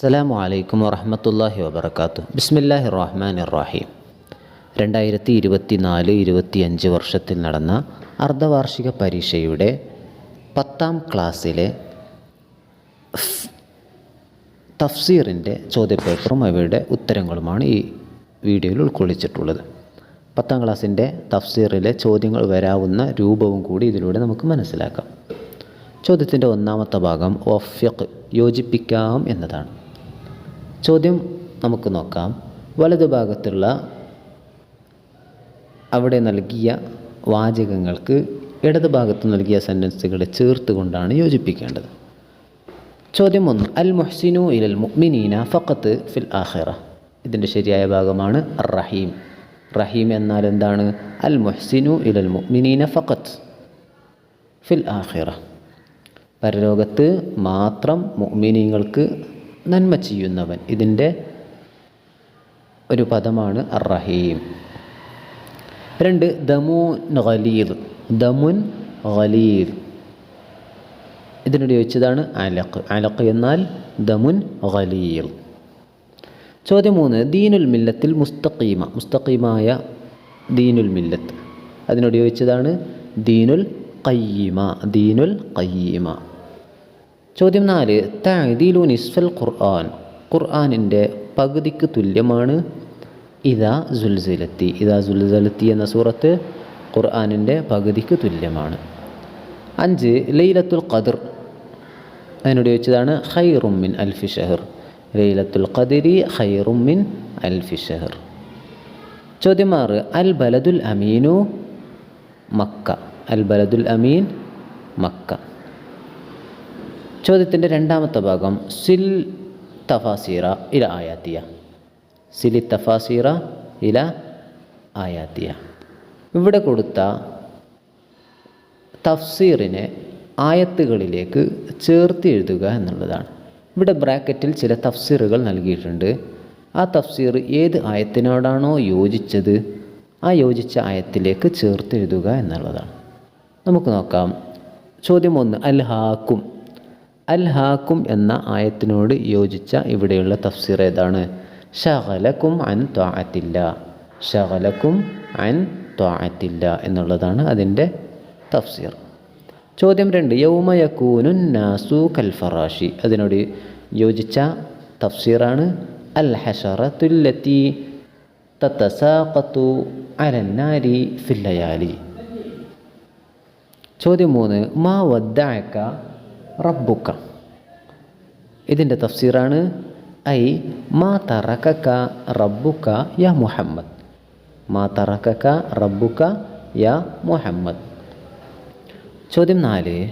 അസ്സലാമു അലൈക്കും വറഹമത്തല്ലാഹി വബർക്കാത്തു ബിസ്മില്ലാഹി റഹ്മാൻ റഹീം രണ്ടായിരത്തി ഇരുപത്തി നാല് ഇരുപത്തിയഞ്ച് വർഷത്തിൽ നടന്ന അർദ്ധവാർഷിക പരീക്ഷയുടെ പത്താം ക്ലാസ്സിലെ തഫ്സീറിന്റെ ചോദ്യപേപ്പറും അവയുടെ ഉത്തരങ്ങളുമാണ് ഈ വീഡിയോയിൽ ഉൾക്കൊള്ളിച്ചിട്ടുള്ളത്. പത്താം ക്ലാസ്സിന്റെ തഫ്സീറിലെ ചോദ്യങ്ങൾ വരാവുന്ന രൂപവും കൂടി ഇതിലൂടെ നമുക്ക് മനസ്സിലാക്കാം. ചോദ്യത്തിന്റെ ഒന്നാമത്തെ ഭാഗം ഒഫ്യക്ക് യോജിപ്പിക്കാം എന്നതാണ്. ചോദ്യം നമുക്ക് നോക്കാം. വലതുഭാഗത്തുള്ള അവിടെ നൽകിയ വാചകങ്ങൾക്ക് ഇടതുഭാഗത്ത് നൽകിയ സെന്റൻസുകളെ ചേർത്തുകൊണ്ടാണ് യോജിപ്പിക്കേണ്ടത്. ചോദ്യം ഒന്ന്. അൽ മുഹ്സിനു ഇലൽ മുഅ്മിനീന ഫഖത്ത് ഫിൽ ആഖിറ. ഇതിന്റെ ശരിയായ ഭാഗമാണ് റഹീം. റഹീം എന്നാൽ എന്താണ്? അൽ മുഹ്സിനു ഇലൽ മുഅ്മിനീന ഫഖത്ത് ഫിൽ ആഖിറ. പരലോകത്ത് മാത്രം മുഅ്മിനീങ്ങൾക്ക് നന്മ ചെയ്യുന്നവൻ. ഇതിന്റെ ഒരു പദമാണ് അറഹീം. രണ്ട് ദമുൻ ഖലീൽ. ദമുൻ ഖലീൽ. ഇതിനോട് ചോദിച്ചതാണ് അലക്ക് അലക്ക് എന്നാൽ ദമുൻ ഖലീൽ. ചോദ്യം മൂന്ന് ദീനുൽ മില്ലത്തിൽ മുസ്തഖീമ. മുസ്തഖീമായ ദീനുൽ മില്ലത്ത്. അതിനോട് ചോദിച്ചതാണ് ദീനുൽ ഖയ്യിമ. ദീനുൽ ഖയ്യിമ. ചോദ്യം നാല് തഅദീലു നിസ്ഫൽ ഖുർആൻ. ഖുർആാനിന്റെ പകുതിക്ക് തുല്യമാണ്. ഇതാ സുൽസിലത്തി. ഇതാ സുൽസലത്തി എന്ന സൂറത്ത് ഖുർആാനിന്റെ പകുതിക്ക് തുല്യമാണ്. അഞ്ച് ലൈലത്തുൽ ഖദർ. അതിനോട് ചോദിച്ചതാണ് ഖൈറും മിൻ അൽഫി ഷഹർ. ലൈലത്തുൽ ഖദരി ഖൈറും മിൻ അൽഫി ഷഹർ. ചോദ്യം ആറ് അൽ ബലദുൽ അമീനു മക്ക. അൽ ബലദുൽ അമീൻ മക്ക. ചോദ്യത്തിന്റെ രണ്ടാമത്തെ ഭാഗം സിൽ തഫാസീറ ഇല ആയാത്തിയ. സിലി തഫാസീറ ഇല ആയാത്തിയ. ഇവിടെ കൊടുത്ത തഫ്സീറിനെ ആയത്തുകളിലേക്ക് ചേർത്ത് എഴുതുക എന്നുള്ളതാണ്. ഇവിടെ ബ്രാക്കറ്റിൽ ചില തഫ്സീറുകൾ നൽകിയിട്ടുണ്ട്. ആ തഫ്സീർ ഏത് ആയത്തിനോടാണോ യോജിച്ചത് ആ യോജിച്ച ആയത്തിലേക്ക് ചേർത്ത് എഴുതുക എന്നുള്ളതാണ്. നമുക്ക് നോക്കാം. ചോദ്യം ഒന്ന് അൽ ഹാക്കും. അൽ ഹാക്കും എന്ന ആയത്തിനോട് യോജിച്ച ഇവിടെയുള്ള തഫ്സീർ ഏതാണ്? ഷഹലക്കും അൻ ത്വാഅത്തില്ല. ഷഹലക്കും അൻ ത്വാഅത്തില്ല എന്നുള്ളതാണ് അതിന്റെ തഫ്സീർ. ചോദ്യം രണ്ട് യൗമയക്കൂനു നാസു കൽഫറാഷി. അതിനോട് യോജിച്ച തഫ്സീറാണ്. അൽ ഹഷറത്തുല്ലത്തി തത്തസാഖത്തു അലന്നാരി ഫില്ലയാലി. ചോദ്യം മൂന്ന് മാ വദ്ദഅക റബ്ബുക്ക. ഇതിന്റെ തഫ്സീറാണ് ഐ മാ തറക്കക്ക റബ്ബുക്ക യാ മുഹമ്മദ്. മാ തറക്കക്ക റബ്ബുക്ക യാ മുഹമ്മദ്. ചോദ്യം നാല്.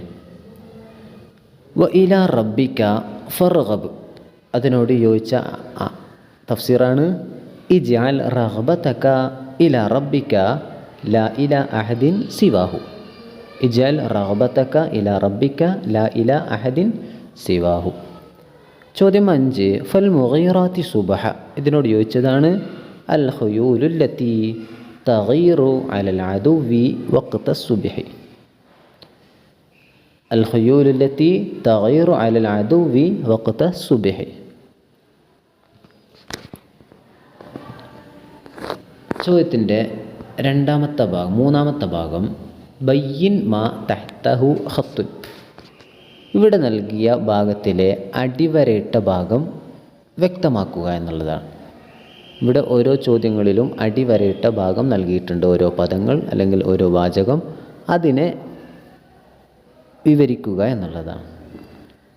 വ ഇല റബ്ബിക്ക ഫർഗബ്. അതിനോട് യോജിച്ച തഫ്സീറാണ് ഇജാൽ റഹബത്തക്ക ഇല റബ്ബിക്ക ല ഇല അഹദിൻ സിവാഹു. ഇജാൽ റഹബത്തക്ക ഇല റബിക്ക ല ഇല അഹദിൻ സിവാഹു. ചോദ്യം അഞ്ച് ഫൽ മുഗീറാത്തി സുബഹ. ഇതിനോട് ചോദിച്ചതാണ് അൽ ഹുയൂലുല്ലത്തി തഗീറു അലൽ അതുവി വക്ത സുബിഹി. അൽ ഹുയൂലുല്ലത്തി തഗീറു അലൽ അതുവി വക്ത സുബിഹി. ചോദ്യത്തിന്റെ രണ്ടാമത്തെ ഭാഗം മൂന്നാമത്തെ ഭാഗം ബയ്യിൻ മാ തഹ്തഹു ഹത്തുൻ ഇവിടെ നൽകിയ ഭാഗത്തിലെ അടിവരയിട്ട ഭാഗം വ്യക്തമാക്കുക എന്നുള്ളതാണ്. ഇവിടെ ഓരോ ചോദ്യങ്ങളിലും അടിവരയിട്ട ഭാഗം നൽകിയിട്ടുണ്ട്. ഓരോ പദങ്ങൾ അല്ലെങ്കിൽ ഓരോ വാചകം അതിനെ വിവരിക്കുക എന്നുള്ളതാണ്.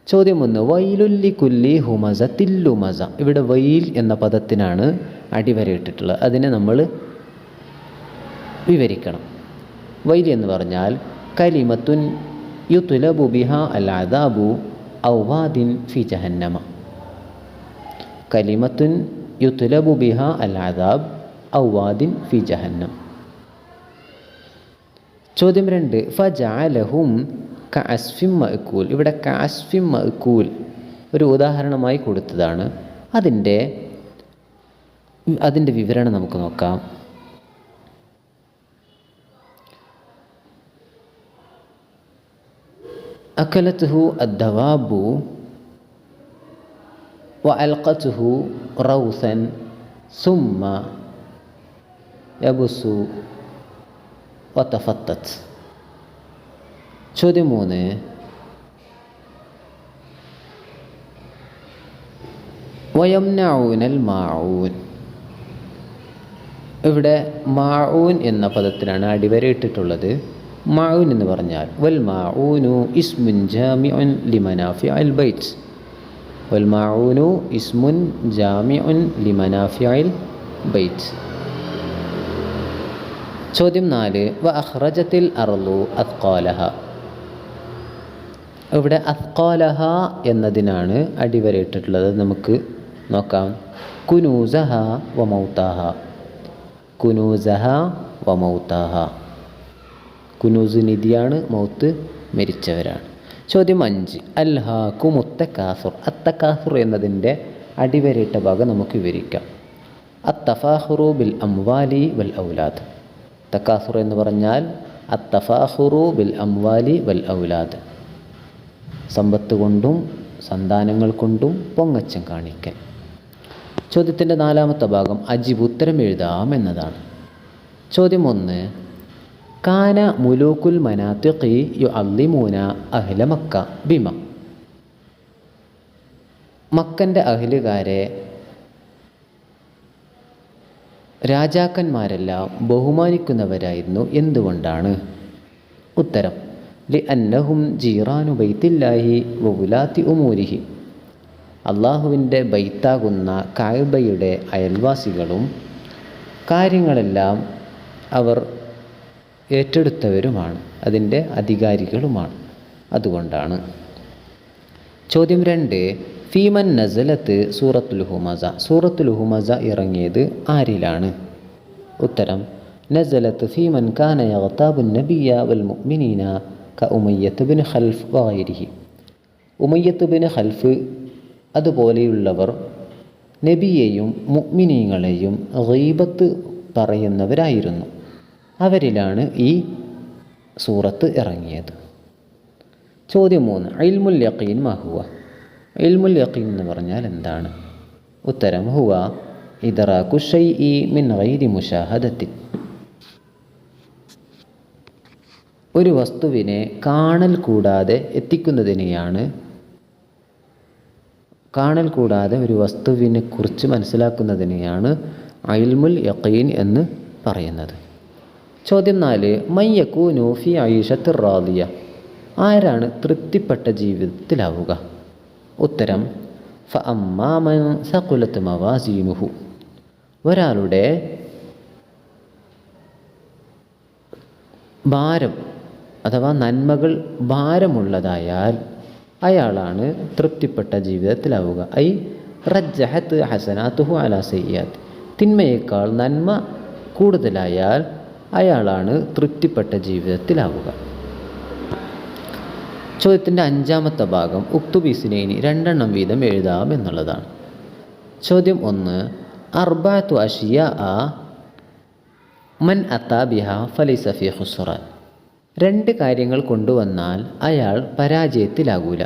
ചോദ്യം ഒന്ന് വൈലുല്ലി കുല്ലി ഹുമസ തില്ലുമസ. ഇവിടെ വൈൽ എന്ന പദത്തിനാണ് അടിവരയിട്ടിട്ടുള്ളത്. അതിനെ നമ്മൾ വിവരിക്കണം. വൈൽ എന്ന് പറഞ്ഞാൽ കലിമത്തുൻ യു തുലബു ബിഹ അൽ ഔവാദിൻ ഫി ജഹന്നമ. കലിമത്തുൻ യു തുലബു ബിഹ അൽ ഔവാദിൻ ഫി ജഹന്നം. ചോദ്യം രണ്ട് ഫജഅലഹും കാസ്ഫിം മഅക്കൂൽ. ഇവിടെ കാസ്ഫിം മഅക്കൂൽ ഒരു ഉദാഹരണമായി കൊടുത്തതാണ്. അതിന്റെ അതിന്റെ വിവരണം നമുക്ക് നോക്കാം. അക്കലത്തുഹു അദ്ദവാബു وألقته روثا ثم يبس وتفتت ചോദ്യം മൂന്ന് വയംനഊനൽ മാഊൻ ഇവിടെ മാഊൻ എന്ന പദത്തിലാണ് അടിവരയിട്ടിട്ടുള്ളത് മാഊൻ എന്ന് പറഞ്ഞാൽ വൽ മാഊനു ഇസ്മുൻ ജാമിഉൻ ലിമനാഫി അൽ ബൈറ്റ് വൽ മാഊനു ഇസ്മുൻ ജാമിഉൻ ലിമനാഫി അൽ ബൈറ്റ് ചോദ്യം നാല് വ അഹ്റജത്തിൽ അർലു അത്കോലഹ ഇവിടെ അത്കോലഹ എന്നതിനാണ് അടിവരയിട്ടിട്ടുള്ളത്. നമുക്ക് നോക്കാം. കുനൂസഹ വ മൗത്താഹ. കുനൂസഹ വ മൗത്താഹ. കുനൂസ് നിധിയാണ് മൗത്ത് മരിച്ചവരാണ്. ചോദ്യം അഞ്ച്. അൽഹാക്കു മുത്തക്കാസുർ അത്തക്കാസുർ എന്നതിന്റെ അടിവരയിട്ട ഭാഗം നമുക്ക് വിവരിക്കാം. അത്തഫാഹുറു ബിൽ അംവാലി വൽ ഔലാദ്. തക്കാസുർ എന്ന് പറഞ്ഞാൽ അത്തഫാഹുറു ബിൽ അംവാലി വൽ ഔലാദ്. സമ്പത്ത് കൊണ്ടും സന്താനങ്ങൾ കൊണ്ടും പൊങ്ങച്ചം കാണിക്കൽ. ചോദ്യത്തിന്റെ നാലാമത്തെ ഭാഗം അജിബ് ഉത്തരം എഴുതാം എന്നതാണ്. ചോദ്യം ഒന്ന്. കാന മുലൂക്കുൽ മനാത്തിഖി യു അല്ലിമൂന അഹ്ല മക്ക ബിമ. മക്കന്റെ അഹ്ലുകാരെ രാജാക്കന്മാരെല്ലാം ബഹുമാനിക്കുന്നവരായിരുന്നു എന്തുകൊണ്ടാണ്? ഉത്തരം ലി അന്നഹും ജീറാനു ബൈത്തില്ലാഹി വവുലാത്തി ഉമൂരിഹി. അള്ളാഹുവിന്റെ ബൈത്താകുന്ന കായബയുടെ അയൽവാസികളും കാര്യങ്ങളെല്ലാം അവർ ഏറ്റെടുത്തവരുമാണ്. അതിന്റെ അധികാരികളുമാണ്. അതുകൊണ്ടാണ്. ചോദ്യം രണ്ട്. ഫീമൻ നസലത്ത് സൂറത്തുൽ ഹുമസ. സൂറത്തുൽ ഹുമസ ഇറങ്ങിയത് ആരിലാണ്? ഉത്തരം. നസലത്ത് ഫീമൻ കാന നബിയ വൽ മുഅ്മിനീന ക ഉമയ്യത്ത് ബിൻ ഖൽഫ് വഗൈരിഹി ഉമയ്യത്ത് ബിൻ ഖൽഫ് അതുപോലെയുള്ളവർ നബിയെയും മുഅ്മിനീങ്ങളെയും ഗീബത്ത് പറയുന്നവരായിരുന്നു. അവരിലാണ് ഈ സൂറത്ത് ഇറങ്ങിയത്. ചോദ്യം മൂന്ന് ഇൽമുൽ യക്കീൻ മഹുവ ഇൽമുൽ യക്കീൻ എന്ന് പറഞ്ഞാൽ എന്താണ്? ഉത്തരം ഹുവ ഇതറ കുഷൈ ഇ മിൻ ഗൈരി മുഷാഹദത്തിൽ ഒരു വസ്തുവിനെ കാണൽ കൂടാതെ എത്തിക്കുന്നതിനെയാണ് കാണൽ കൂടാതെ ഒരു വസ്തുവിനെ കുറിച്ച് മനസ്സിലാക്കുന്നതിനെയാണ് അയിൽമുൽ യക്കീൻ എന്ന് പറയുന്നത്. ചോദ്യം നാല് മയ്യക്കൂനു ഫി ഐഷത്ത് റാദിയ. ആരാണ് തൃപ്തിപ്പെട്ട ജീവിതത്തിലാവുക? ഉത്തരം ഫ അമ്മാമൻ സകുലത്ത് മവാസീനുഹു ഒരാളുടെ ഭാരം അഥവാ നന്മകൾ ഭാരമുള്ളതായാൽ അയാളാണ് തൃപ്തിപ്പെട്ട ജീവിതത്തിലാവുക. ഐ റജ്ജഹത്ത് ഹസനാത്തുഹു അലാസയ്യാത്ത് തിന്മയേക്കാൾ നന്മ കൂടുതലായാൽ അയാളാണ് തൃപ്തിപ്പെട്ട ജീവിതത്തിലാവുക. ചോദ്യത്തിന്റെ അഞ്ചാമത്തെ ഭാഗം ഉക്തുബീസിനേനി രണ്ടെണ്ണം വീതം എഴുതാം എന്നുള്ളതാണ്. ചോദ്യം ഒന്ന് അർബാത്തു അഷിയ ആ മൻ അത്താബിഹ ഫലിസഫി ഹുസറാൻ രണ്ട് കാര്യങ്ങൾ കൊണ്ടുവന്നാൽ അയാൾ പരാജയത്തിലാകൂല.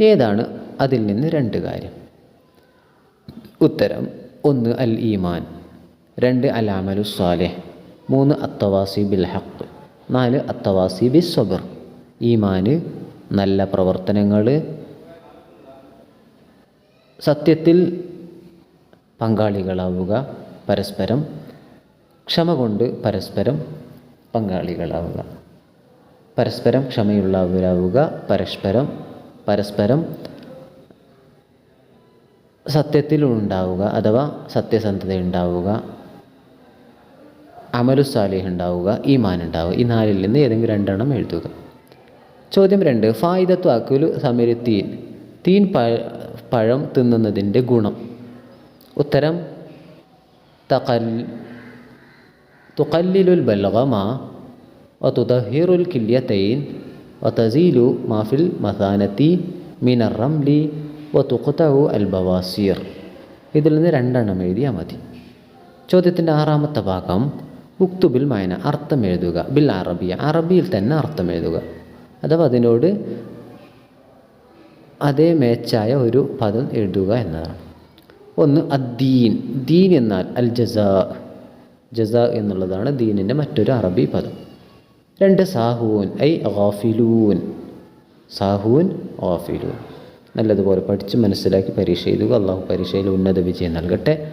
ഏതാണ് അതിൽ നിന്ന് രണ്ട് കാര്യം? ഉത്തരം ഒന്ന് അൽ ഈമാൻ രണ്ട് അൽ അമലു മൂന്ന് അത്തവാസി ബിൽ ഹക്ക് നാല് അത്തവാസി ബി സബർ ഈമാന് നല്ല പ്രവർത്തനങ്ങൾ സത്യത്തിൽ പങ്കാളികളാവുക പരസ്പരം ക്ഷമ കൊണ്ട് പരസ്പരം പങ്കാളികളാവുക. പരസ്പരം ക്ഷമയുള്ളവരാവുക പരസ്പരം പരസ്പരം സത്യത്തിലുണ്ടാവുക അഥവാ സത്യസന്ധത ഉണ്ടാവുക അമലു സാലിഹ് ഉണ്ടാവുക ഈമാൻ ഉണ്ടാവുക. ഈ നാലിൽ നിന്ന് ഏതെങ്കിലും രണ്ടെണ്ണം എഴുതുക. ചോദ്യം രണ്ട് ഫായിദത്വ അക്കുലു സമീര തീൻ. തീൻ പഴം തിന്നുന്നതിന്റെ ഗുണം. ഉത്തരം തകൽ തുകല്ലിലുൽ ബൽഗമ തൈൻ കില്യത്തൈൻ തസീലു മാഫിൽ മസാനത്തി മിനർ റംലി ഒതുക്കുത്തവു അൽ ബവാസിയർ ഇതിൽ നിന്ന് രണ്ടെണ്ണം എഴുതിയാൽ മതി. ചോദ്യത്തിന്റെ ആറാമത്തെ ഭാഗം ഉക്തുബിൽ മായന അർത്ഥം എഴുതുക ബിൽ അറബിയ അറബിയിൽ തന്നെ അർത്ഥം എഴുതുക അഥവാ അതിനോട് അതേ മേച്ചായ ഒരു പദം എഴുതുക എന്നതാണ്. ഒന്ന് അദ്ദീൻ. ദീൻ എന്നാൽ അൽ ജസാ ജസാ എന്നുള്ളതാണ് ദീനിന്റെ മറ്റൊരു അറബി പദം. രണ്ട് സാഹൂൻ. ഐ ഗാഫിലൂൻ. സാഹൂൻ ഗാഫിലൂൻ. നല്ലതുപോലെ പഠിച്ച് മനസ്സിലാക്കി പരീക്ഷ എഴുതുക. അള്ളാഹു പരീക്ഷയിൽ ഉന്നത വിജയം നൽകട്ടെ.